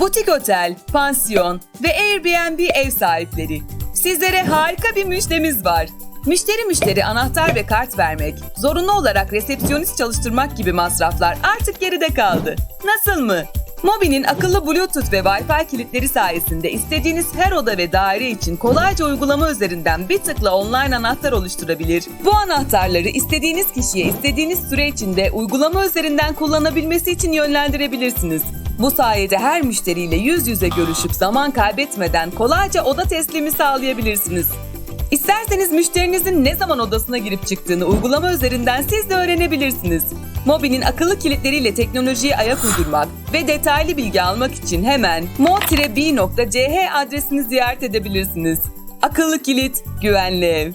Butik otel, pansiyon ve Airbnb ev sahipleri. Sizlere harika bir müjdemiz var. Müşteri müşteri anahtar ve kart vermek, zorunlu olarak resepsiyonist çalıştırmak gibi masraflar artık geride kaldı. Nasıl mı? Mobi'nin akıllı Bluetooth ve Wi-Fi kilitleri sayesinde istediğiniz her oda ve daire için kolayca uygulama üzerinden bir tıkla online anahtar oluşturabilir. Bu anahtarları istediğiniz kişiye istediğiniz süre içinde uygulama üzerinden kullanabilmesi için yönlendirebilirsiniz. Bu sayede her müşteriyle yüz yüze görüşüp zaman kaybetmeden kolayca oda teslimi sağlayabilirsiniz. İsterseniz müşterinizin ne zaman odasına girip çıktığını uygulama üzerinden siz de öğrenebilirsiniz. Mobi'nin akıllı kilitleriyle teknolojiye ayak uydurmak ve detaylı bilgi almak için hemen mo-b.ch adresini ziyaret edebilirsiniz. Akıllı kilit, güvenli ev.